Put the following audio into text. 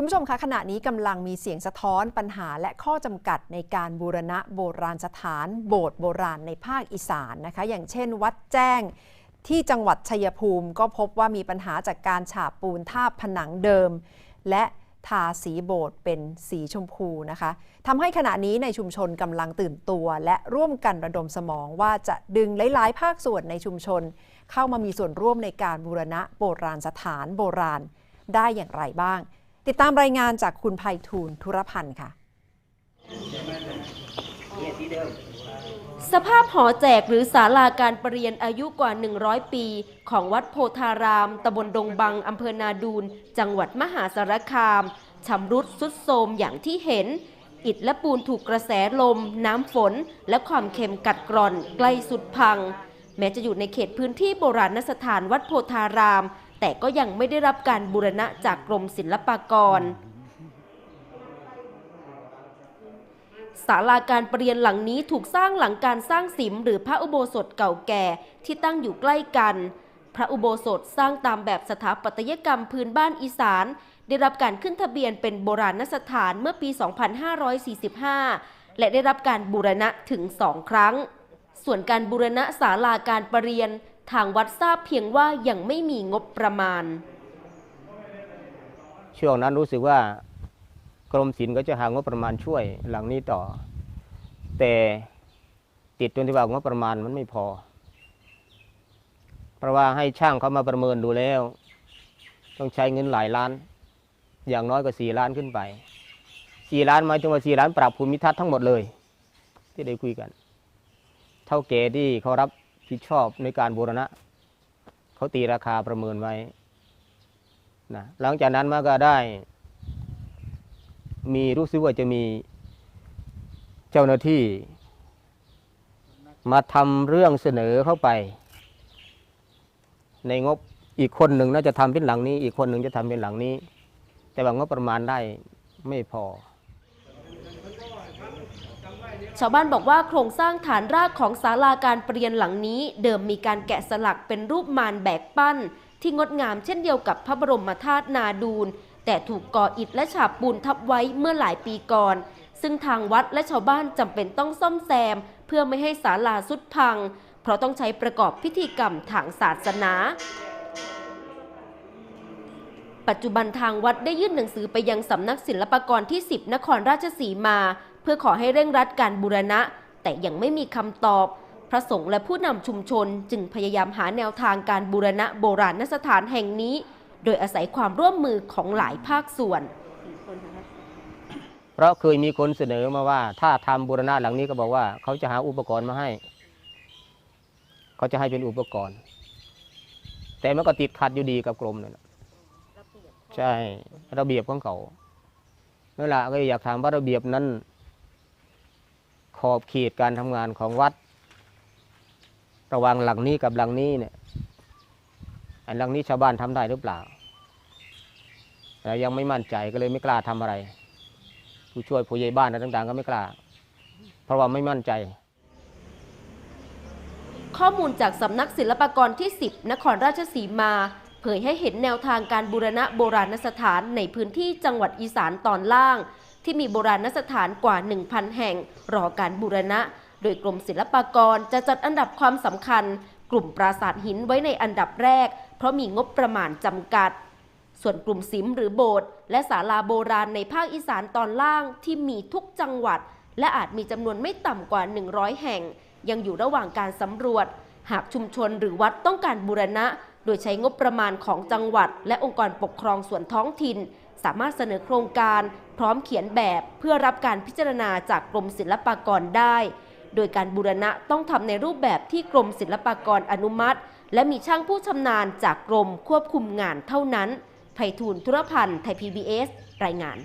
คุณผู้ชมคะขณะนี้กำลังมีเสียงสะท้อนปัญหาและข้อจำกัดในการบูรณะโบราณสถาน โบสถ์โบราณในภาคอีสานนะคะ อย่างเช่น วัดแจ้งที่จังหวัดชัยภูมิ ก็พบว่ามีปัญหาจากการฉาบปูนทาบผนังเดิม และทาสีโบสถ์เป็นสีชมพูนะคะทำให้ขณะนี้ในชุมชนกำลังตื่นตัว และร่วมกันระดมสมองว่าจะดึงหลายๆ ภาคส่วนในชุมชน เข้ามามีส่วนร่วมในการบูรณะโบราณสถานโบราณได้อย่างไรบ้าง ติดตามรายงานจากคุณภัยทูลธุรพันธ์ค่ะ สภาพหอแจกหรือศาลาการประเรียนอายุกว่า 100 ปี ของวัดโพธารามตำบลดงบังอำเภอนาดูน จังหวัดมหาสารคามชำรุดสุดโทรมอย่างที่เห็น อิฐและปูนถูกกระแสลม น้ำฝน และความเค็มกัดกร่อน ใกล้สุดพัง แม้จะอยู่ในเขตพื้นที่โบราณสถานวัดโพธาราม แต่ก็ยังไม่ได้รับการบูรณะจากกรมศิลปากรศาลาการประเรียนหลังนี้ถูกสร้างหลังการสร้างสิมหรือพระอุโบสถเก่าแก่ที่ตั้งอยู่ใกล้กัน พระอุโบสถสร้างตามแบบสถาปัตยกรรมพื้นบ้านอีสาน ได้รับการขึ้นทะเบียนเป็นโบราณสถานเมื่อปี 2545 และได้รับการบูรณะถึงสองครั้ง ส่วนการบูรณะศาลาการประเรียน ทางวัดทราบเพียงว่ายังไม่มีงบประมาณ ช่วงนั้นรู้สึกว่ากรมศิลป์ก็จะหางบประมาณช่วยหลังนี้ต่อ แต่ติดจนที่ว่างบประมาณมันไม่พอ เพราะว่าให้ช่างเขามาประเมินดูแล้ว ต้องใช้เงินหลายล้าน อย่างน้อยก็สี่ล้านขึ้นไปสี่ล้านหมายถึงว่าสี่ล้านปรับภูมิทัศน์ทั้งหมดเลย ที่ได้คุยกัน เท่าแกที่เขารับ ผิดชอบในการบูรณะเขาตีราคาประเมินไว้นะหลังจากนั้นมาก็ได้ มีรู้สึกว่าจะมีเจ้าหน้าที่ มาทำเรื่องเสนอเข้าไป ในงบอีกคนหนึ่งน่าจะทำเป็นหลังนี้ อีกคนหนึ่งจะทำเป็นหลังนี้ แต่ว่างบประมาณได้ไม่พอ ชาวบ้านบอกว่าโครงสร้างฐานรากของศาลาการปรเรียนหลังนี้ เดิมมีการแกะสลักเป็นรูปมารแบกปั้น ที่งดงามเช่นเดียวกับพระบรมธาตุนาดูนแต่ถูกก่ออิฐและฉาบปูนทับไว้เมื่อหลายปีก่อน ซึ่งทางวัดและชาวบ้านจำเป็นต้องซ่อมแซม เพื่อไม่ให้ศาลาสุดพัง เพราะต้องใช้ประกอบพิธีกรรมทางศาสนาปัจจุบันทางวัดได้ยื่นหนังสือไปยังสำนักศิลปากรที่ 10 นครราชสีมา พื่อขอให้เร่งรัดการบูรณะ แต่ยังไม่มีคำตอบ พระสงฆ์และผู้นำชุมชนจึงพยายามหาแนวทางการบูรณะโบราณสถานแห่งนี้ โดยอาศัยความร่วมมือของหลายภาคส่วน เพราะเคยมีคนเสนอมาว่า ถ้าทำบูรณะหลังนี้ก็บอกว่า เขาจะหาอุปกรณ์มาให้ เขาจะให้เป็นอุปกรณ์ แต่มันก็ติดขัดอยู่ดีกับกรมนั่นน่ะใช่ ระเบียบของเขานั่นแหละก็อยากถามว่าระเบียบนั้น ขอบเขตการทำงานของวัด ระหว่างหลังนี้กับหลังนี้เนี่ยอันหลังนี้ชาวบ้านทำได้หรือเปล่าแต่ยังไม่มั่นใจก็เลยไม่กล้าทำอะไร ผู้ช่วยผู้ใหญ่บ้านอะไรต่าง ๆ ก็ไม่กล้า เพราะว่าไม่มั่นใจข้อมูลจากสำนักศิลปากรที่ 10 นครราชสีมา เผยให้เห็นแนวทางการบูรณะโบราณสถานในพื้นที่จังหวัดอีสานตอนล่าง ที่มีโบราณสถานกว่า 1,000 แห่ง รอการบูรณะ โดยกรมศิลปากรจะจัดอันดับความสำคัญ กลุ่มปราสาทหินไว้ในอันดับแรก เพราะมีงบประมาณจำกัด ส่วนกลุ่มสิมหรือโบสถ์และศาลาโบราณในภาคอีสานตอนล่างที่มีทุกจังหวัด และอาจมีจำนวนไม่ต่ำกว่า 100 แห่ง ยังอยู่ระหว่างการสำรวจ หากชุมชนหรือวัดต้องการบูรณะ โดยใช้งบประมาณของจังหวัด และองค์กรปกครองส่วนท้องถิ่น สามารถเสนอโครงการพร้อมเขียนแบบเพื่อรับการพิจารณาจากกรมศิลปากรได้ โดยการบูรณะต้องทำในรูปแบบที่กรมศิลปากรอนุมัติ และมีช่างผู้ชำนาญจากกรมควบคุมงานเท่านั้น ไพฑูรย์ธุรพันธ์ ไทย PBS รายงาน